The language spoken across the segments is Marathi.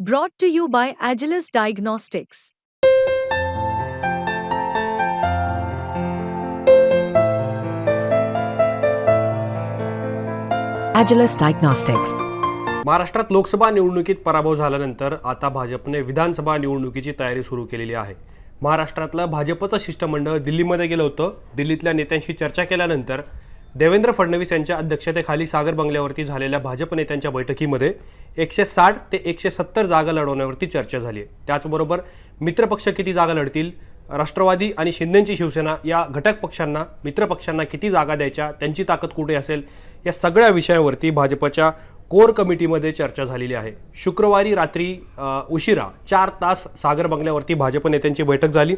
Brought to you by Agilis Diagnostics. Agilis Diagnostics. महाराष्ट्रात लोकसभा निवडणुकीत पराभव झाल्यानंतर आता भाजपने विधानसभा निवडणुकीची तयारी सुरू केलेली आहे महाराष्ट्रातलं भाजपचं शिष्टमंडळ दिल्लीमध्ये गेलं होतं दिल्लीतल्या नेत्यांशी चर्चा केल्यानंतर देवेंद्र फडणवीस यांच्या अध्यक्षतेखाली सागर बंगल्यावरती झालेल्या भाजप नेत्यांच्या बैठकीमध्ये एकशे साठ ते एकशे सत्तर जागा लढवण्यावरती चर्चा झाली आहे. त्याचबरोबर मित्रपक्ष किती जागा लढतील राष्ट्रवादी आणि शिंदेची शिवसेना या घटक पक्षांना मित्रपक्षांना किती जागा द्यायच्या त्यांची ताकद कुठे असेल या सगळ्या विषयावरती भाजपच्या कोर कमिटीमध्ये चर्चा झालेली आहे. शुक्रवारी रात्री उशिरा चार तास सागर बंगल्यावरती भाजप नेत्यांची बैठक झाली.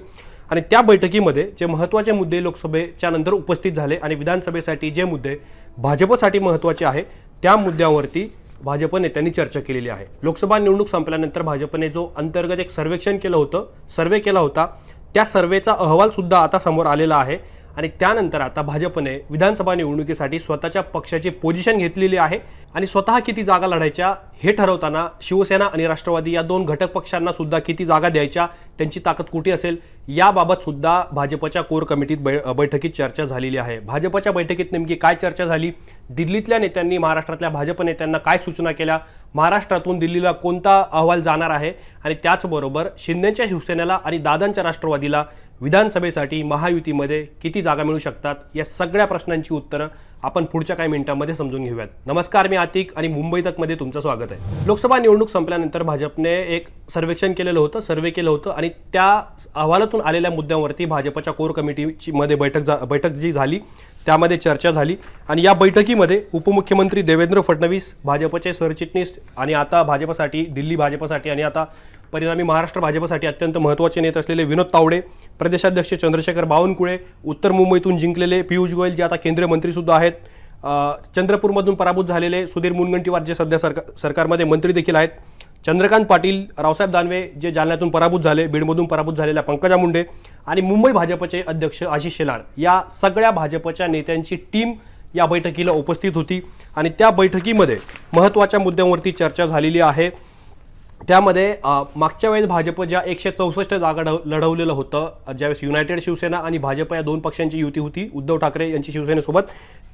आणि त्या बैठकीमध्ये जे महत्त्वाचे मुद्दे लोकसभेच्या नंतर उपस्थित झाले आणि विधानसभेसाठी जे मुद्दे भाजपसाठी महत्त्वाचे आहे त्या मुद्द्यावरती भाजप नेत्यांनी चर्चा केलेली आहे. लोकसभा निवडणूक संपल्यानंतर भाजपने जो अंतर्गत एक सर्वेक्षण केलं होतं सर्वे केला होता त्या सर्वेचा अहवालसुद्धा आता समोर आलेला आहे. आणि त्यानंतर आता भाजपने विधानसभा निवडणुकीसाठी स्वतःच्या पक्षाची पोझिशन घेतलेली आहे. आणि स्वतः किती जागा लढायच्या हे ठरवताना शिवसेना आणि राष्ट्रवादी या दोन घटक पक्षांना सुद्धा किती जागा द्यायच्या त्यांची ताकद कुठे असेल याबाबत सुद्धा भाजपच्या कोर कमिटीत बै बैठकीत चर्चा झालेली आहे. भाजपच्या बैठकीत नेमकी काय चर्चा झाली? दिल्लीतल्या नेत्यांनी महाराष्ट्रातल्या भाजप नेत्यांना काय सूचना केल्या? महाराष्ट्रातून दिल्लीला कोणता अहवाल जाणार आहे? आणि त्याचबरोबर शिंदेच्या शिवसेनेला आणि दादांच्या राष्ट्रवादीला विधानसभेसाठी महायुतीमध्ये किती जागा मिळू शकतात या सगळ्या प्रश्नांची उत्तरं आपण पुढच्या काही मिनिटांमध्ये समजून घेऊयात. नमस्कार मी आतिक आणि मुंबई तकमध्ये तुमचं स्वागत आहे. लोकसभा निवडणूक संपल्यानंतर भाजपने एक सर्वेक्षण केलेलं होतं सर्वे केलं होतं आणि त्या अहवालातून आलेल्या मुद्द्यांवरती भाजपच्या कोर कमिटीची मध्ये बैठक जा बैठक जी झाली त्यामध्ये चर्चा झाली आणि या बैठकीमध्ये उपमुख्यमंत्री देवेंद्र फडणवीस भाजपचे सरचिटणीस आणि आता भाजपसाठी दिल्ली भाजपसाठी आणि आता परिणामी महाराष्ट्र भाजपसाठी अत्यंत महत्त्वाचे नेते असलेले विनोद तावडे प्रदेशाध्यक्ष चंद्रशेखर बावनकुळे उत्तर मुंबईतून जिंकलेले पियुष गोयल जे आता केंद्रीय मंत्रीसुद्धा आहेत. चंद्रपूरमधून पराभूत झालेले सुधीर मुनगंटीवार जे सध्या सरकार सरकारमध्ये मंत्री देखील आहेत. चंद्रकांत पाटील रावसाहेब दानवे जे जालन्यातून पराभूत झाले बीडमधून पराभूत झालेल्या पंकजा मुंडे आणि मुंबई भाजपचे अध्यक्ष आशिष शेलार या सगळ्या भाजपच्या नेत्यांची टीम या बैठकीला उपस्थित होती. आणि त्या बैठकीमध्ये महत्त्वाच्या मुद्द्यांवरती चर्चा झालेली आहे. त्यामध्ये मागच्या वेळेस भाजप ज्या एकशे चौसष्ट जागा लढवलेलं होतं ज्यावेळेस युनायटेड शिवसेना आणि भाजप या दोन पक्षांची युती होती उद्धव ठाकरे यांची शिवसेनेसोबत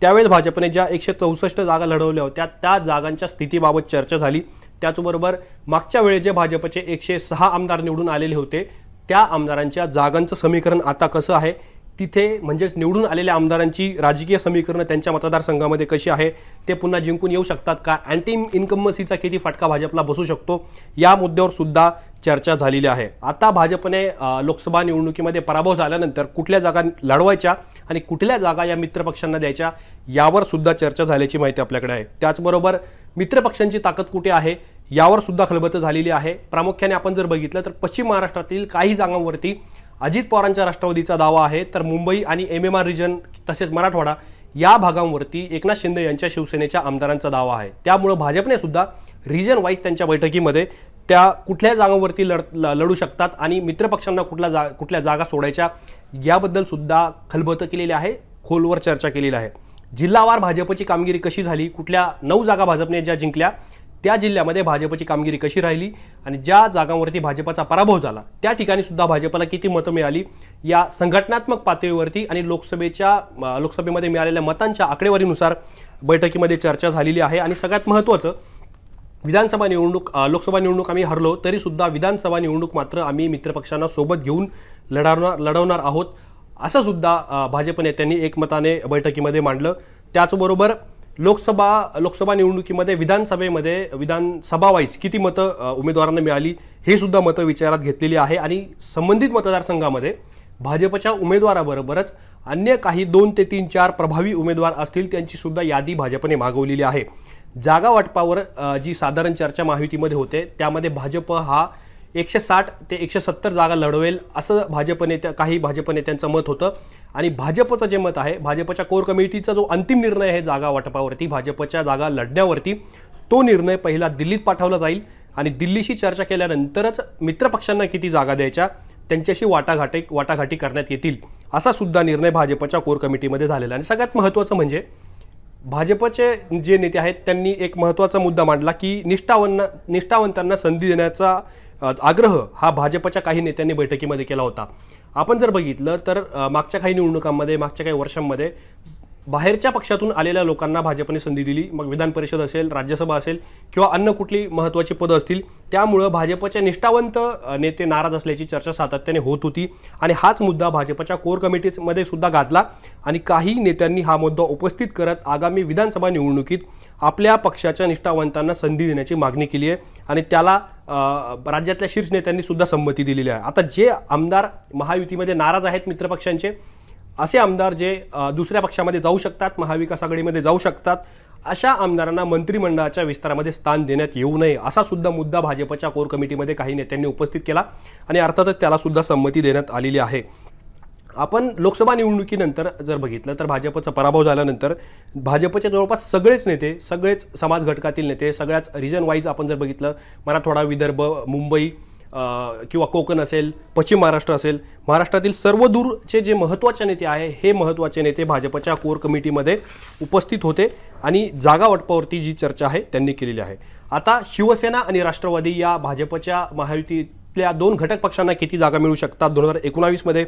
त्यावेळेस भाजपने ज्या एकशे चौसष्ट जागा लढवल्या होत्या त्या जागांच्या स्थितीबाबत चर्चा झाली. त्याचबरोबर मागच्या वेळेस जे भाजपचे एकशे सहा आमदार निवडून आलेले होते त्या आमदारांच्या जागांचं समीकरण आता कसं आहे तिथे म्हणजेच निवडून आलेल्या आमदारांची राजकीय समीकरणं त्यांच्या मतदारसंघामध्ये कशी आहे ते पुन्हा जिंकून येऊ शकतात का? अँटी इन्कमसीचा किती फटका भाजपला बसू शकतो? या मुद्द्यावर सुद्धा चर्चा झालेली आहे. आता भाजपने लोकसभा निवडणुकीमध्ये पराभव झाल्यानंतर कुठल्या जागा लढवायच्या आणि कुठल्या जागा या मित्रपक्षांना द्यायच्या यावर सुद्धा चर्चा झाल्याची माहिती आपल्याकडे आहे. त्याचबरोबर मित्रपक्षांची ताकद कुठे आहे यावर सुद्धा खलबत झालेली आहे. प्रामुख्याने आपण जर बघितलं तर पश्चिम महाराष्ट्रातील काही जागांवरती अजित पवारांच्या राष्ट्रवादीचा दावा आहे तर मुंबई आणि एम एम आर रिजन तसेच मराठवाडा या भागांवरती एकनाथ शिंदे यांच्या शिवसेनेच्या आमदारांचा दावा आहे. त्यामुळं भाजपने सुद्धा रिजन वाईज त्यांच्या बैठकीमध्ये त्या कुठल्या जागांवरती लढ लढू शकतात आणि मित्रपक्षांना कुठल्या जा कुठल्या जागा सोडायच्या याबद्दल सुद्धा खलबतं केलेली आहे खोलवर चर्चा केलेली आहे. जिल्हावार भाजपची कामगिरी कशी झाली कुठल्या नऊ जागा भाजपने ज्या जिंकल्या त्या जिल्ह्यामध्ये भाजपची कामगिरी कशी राहिली आणि ज्या जागांवरती भाजपचा पराभव झाला त्या ठिकाणी सुद्धा भाजपला किती मतं मिळाली? या संघटनात्मक पातळीवरती आणि लोकसभेच्या लोकसभेमध्ये मिळालेल्या मतांच्या आकडेवारीनुसार बैठकीमध्ये चर्चा झालेली आहे. आणि सगळ्यात महत्त्वाचं विधानसभा निवडणूक लोकसभा निवडणूक आम्ही हरलो तरीसुद्धा विधानसभा निवडणूक मात्र आम्ही मित्रपक्षांना सोबत घेऊन लढवणार लढवणार आहोत. असं सुद्धा भाजप नेत्यांनी एकमताने बैठकीमध्ये मांडलं. त्याचबरोबर लोकसभा लोकसभा निवडणुकीमध्ये विधानसभेमध्ये विधानसभा वाईज किती मतं उमेदवारांना मिळाली हे सुद्धा मतं विचारात घेतलेली आहे. आणि संबंधित मतदारसंघामध्ये भाजपच्या उमेदवाराबरोबरच अन्य काही दोन ते तीन चार प्रभावी उमेदवार असतील त्यांची सुद्धा यादी भाजपने मागवलेली आहे. जागा वाटपावर जी साधारण चर्चा महायुतीमध्ये होते त्यामध्ये भाजप हा एकशे साठ ते एकशे सत्तर जागा लढवेल असं भाजप नेत्या काही भाजप नेत्यांचं मत होतं. आणि भाजपचं जे मत आहे भाजपच्या कोर कमिटीचा जो अंतिम निर्णय आहे जागा वाटपावरती भाजपच्या जागा लढण्यावरती तो निर्णय पहिला दिल्लीत पाठवला जाईल. आणि दिल्लीशी चर्चा केल्यानंतरच मित्रपक्षांना किती जागा द्यायच्या त्यांच्याशी वाटाघाटी वाटाघाटी करण्यात येतील असा सुद्धा निर्णय भाजपच्या कोर कमिटीमध्ये झालेला आणि सगळ्यात महत्त्वाचं म्हणजे भाजपचे जे नेते आहेत त्यांनी एक महत्त्वाचा मुद्दा मांडला की निष्ठावंना निष्ठावंतांना संधी देण्याचा आग्रह हा भाजपच्या काही नेत्यांनी बैठकीमध्ये केला होता. आपण जर बघितलं तर मागच्या काही निवडणुकांमध्ये मागच्या काही वर्षांमध्ये बाहेरच्या पक्षातून आलेल्या लोकांना भाजपने संधी दिली. मग विधान परिषद असेल राज्यसभा असेल किंवा अन्य कुठली महत्त्वाची पदं असतील त्यामुळं भाजपचे निष्ठावंत नेते नाराज असल्याची चर्चा सातत्याने होत होती. आणि हाच मुद्दा भाजपच्या कोर कमिटीमध्ये सुद्धा गाजला. आणि काही नेत्यांनी हा मुद्दा उपस्थित करत आगामी विधानसभा निवडणुकीत आपल्या पक्षाच्या निष्ठावंतांना संधी देण्याची मागणी केली आहे. आणि त्याला राज्यातल्या शीर्ष नेत्यांनी सुद्धा संमती दिलेली आहे. आता जे आमदार महायुतीमध्ये नाराज आहेत मित्रपक्षांचे असे आमदार जे दुसऱ्या पक्षामध्ये जाऊ शकतात महाविकास आघाडीमध्ये जाऊ शकतात अशा आमदारांना मंत्रिमंडळाच्या विस्तारामध्ये स्थान देण्यात येऊ नये असा सुद्धा मुद्दा भाजपच्या कोर कमिटीमध्ये काही नेत्यांनी उपस्थित केला आणि अर्थातच त्याला सुद्धा संमती देण्यात आलेली आहे. आपण लोकसभा निवडणुकीनंतर जर बघितलं तर भाजपचा पराभव झाल्यानंतर भाजपचे जवळपास सगळेच नेते सगळेच समाज घटकातील नेते सगळ्याच रिजन वाईज आपण जर बघितलं मराठवाडा विदर्भ मुंबई किंवा कोकण असेल पश्चिम महाराष्ट्र असेल महाराष्ट्रातील सर्व दूरचे जे महत्त्वाचे नेते आहे हे महत्त्वाचे नेते भाजपच्या कोर कमिटीमध्ये उपस्थित होते आणि जागा वाटपावरती जी चर्चा आहे त्यांनी केलेली आहे. आता शिवसेना आणि राष्ट्रवादी या भाजपच्या महायुतीतल्या दोन घटक पक्षांना किती जागा मिळू शकतात? दोन हजार एकोणावीसमध्ये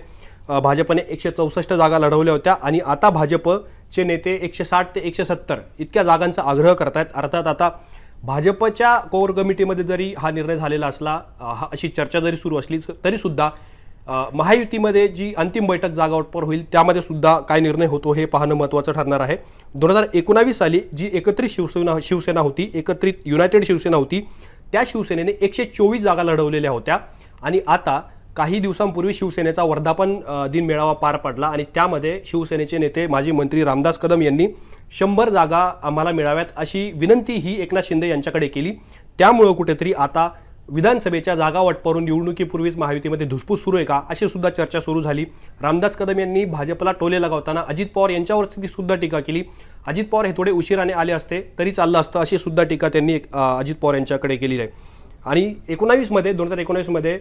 भाजपने एकशे चौसष्ट जागा लढवल्या होत्या आणि आता भाजपचे नेते एकशे साठ ते एकशे सत्तर इतक्या जागांचा आग्रह करतायत. अर्थात आता भाजपच्या कोर कमिटीमध्ये जरी हा निर्णय झालेला असला हा अशी चर्चा जरी सुरू असली तरी सुद्धा महायुतीमध्ये जी अंतिम बैठक जागावाटपर होईल त्यामध्ये सुद्धा काय निर्णय होतो हे पाहणं महत्त्वाचं ठरणार आहे. दोन हजार एकोणावीस साली जी एकत्रित शिवसेना शिवसेना होती एकत्रित युनायटेड शिवसेना होती त्या शिवसेनेने एकशे चोवीस जागा लढवलेल्या होत्या आणि आता काही दिवसांपूर्वी शिवसेनेचा वर्धापन दिन मेळावा पार पडला आणि त्यामध्ये शिवसेनेचे नेते माजी मंत्री रामदास कदम यांनी शंभर जागा आम्हाला मिळाव्यात अशी विनंती ही एकनाथ शिंदे यांच्याकडे केली. त्यामुळं कुठेतरी आता विधानसभेच्या जागा वाटपावरून निवडणुकीपूर्वीच महायुतीमध्ये धुसफूस सुरू आहे का अशी सुद्धा चर्चा सुरू झाली. रामदास कदम यांनी भाजपला टोले लगावताना अजित पवार यांच्यावरती सुद्धा टीका केली. अजित पवार हे थोडे उशिराने आले असते तरी चाललं असतं अशी सुद्धा टीका त्यांनी एक, अजित पवार यांच्याकडे केली आहे. आणि एकोणावीसमध्ये दोन हजार एकोणावीसमध्ये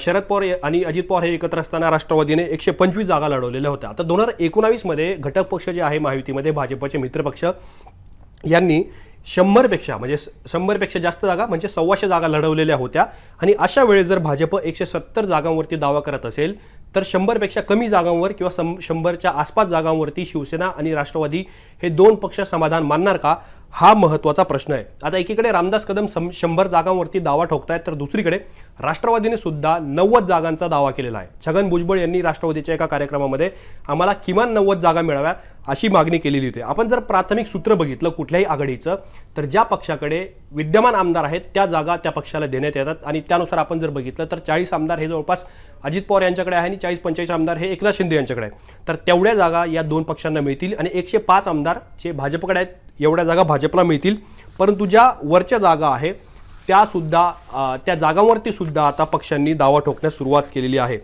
शरद पवार आणि अजित पवार हे एकत्र असताना राष्ट्रवादीने एकशे पंचवीस जागा लढवलेल्या होत्या. आता दोन हजार एकोणावीसमध्ये घटक पक्ष जे आहे महायुतीमध्ये भाजपचे मित्रपक्ष यांनी शंभरपेक्षा म्हणजे शंभरपेक्षा जास्त जागा म्हणजे सव्वाशे जागा लढवलेल्या होत्या. आणि अशा वेळेस जर भाजप एकशे सत्तर जागांवरती दावा करत असेल तर शंभरपेक्षा कमी जागांवर किंवा सं शंभरच्या आसपास जागांवरती शिवसेना आणि राष्ट्रवादी हे दोन पक्ष समाधान मानणार का? हा महत्त्वाचा प्रश्न आहे. आता एकीकडे रामदास कदम शंभर जागांवरती दावा ठोकतायत तर दुसरीकडे राष्ट्रवादीने सुद्धा नव्वद जागांचा दावा केलेला आहे. छगन भुजबळ यांनी राष्ट्रवादीच्या एका कार्यक्रमामध्ये आम्हाला किमान नव्वद जागा मिळाव्या. अशी मागणी केलेली होती. आपण जर प्राथमिक सूत्र बघितलं कुठल्याही आघाडीचं तर ज्या पक्षाकडे विद्यमान आमदार आहेत त्या जागा त्या पक्षाला देण्यात येतात. आणि त्यानुसार आपण जर बघितलं तर चाळीस आमदार हे जवळपास अजित पवार यांच्याकडे आहे आणि चाळीस पंचेचाळीस आमदार हे एकनाथ शिंदे यांच्याकडे आहे तर तेवढ्या जागा या दोन पक्षांना मिळतील आणि एकशे पाच आमदार जे भाजपकडे आहेत एवढ्या जागा भाजपला मिळतील. परंतु ज्या वरच्या जागा आहे त्यासुद्धा त्या जागांवरती सुद्धा आता पक्षांनी दावा ठोकण्यास सुरुवात केलेली आहे.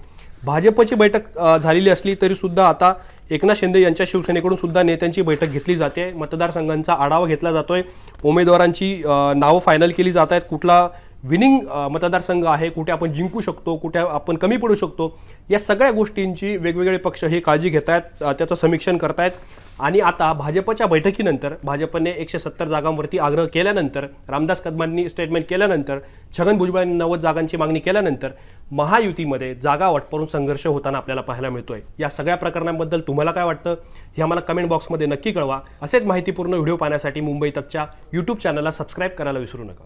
भाजपची बैठक झालेली असली तरीसुद्धा आता एकनाथ शिंदे यांच्या शिवसेनेकडून सुद्धा नेत्यांची बैठक घेतली जाते. मतदारसंघांचा आढावा घेतला जातोय. उमेदवारांची नावं फायनल केली जात आहेत. कुठला विनिंग मतदारसंघ आहे कुठे आपण जिंकू शकतो कुठे आपण कमी पडू शकतो या सगळ्या गोष्टींची वेगवेगळे पक्ष हे काळजी घेत आहेत त्याचं समीक्षण करतायत. आणि आता भाजपच्या बैठकीनंतर भाजपने एकशे सत्तर जागांवरती आग्रह केल्यानंतर रामदास कदमांनी स्टेटमेंट केल्यानंतर छगन भुजबळांनी नव्वद जागांची मागणी केल्यानंतर महायुतीमध्ये जागा वाटपरून संघर्ष होताना आपल्याला पाहायला मिळतोय. या सगळ्या प्रकरणांबद्दल तुम्हाला काय वाटतं? हे आम्हाला कमेंट बॉक्समध्ये नक्की कळवा. असेच माहितीपूर्ण व्हिडिओ पाहण्यासाठी मुंबई तकच्या यूट्यूब चॅनलला सबस्क्राईब करायला विसरू नका.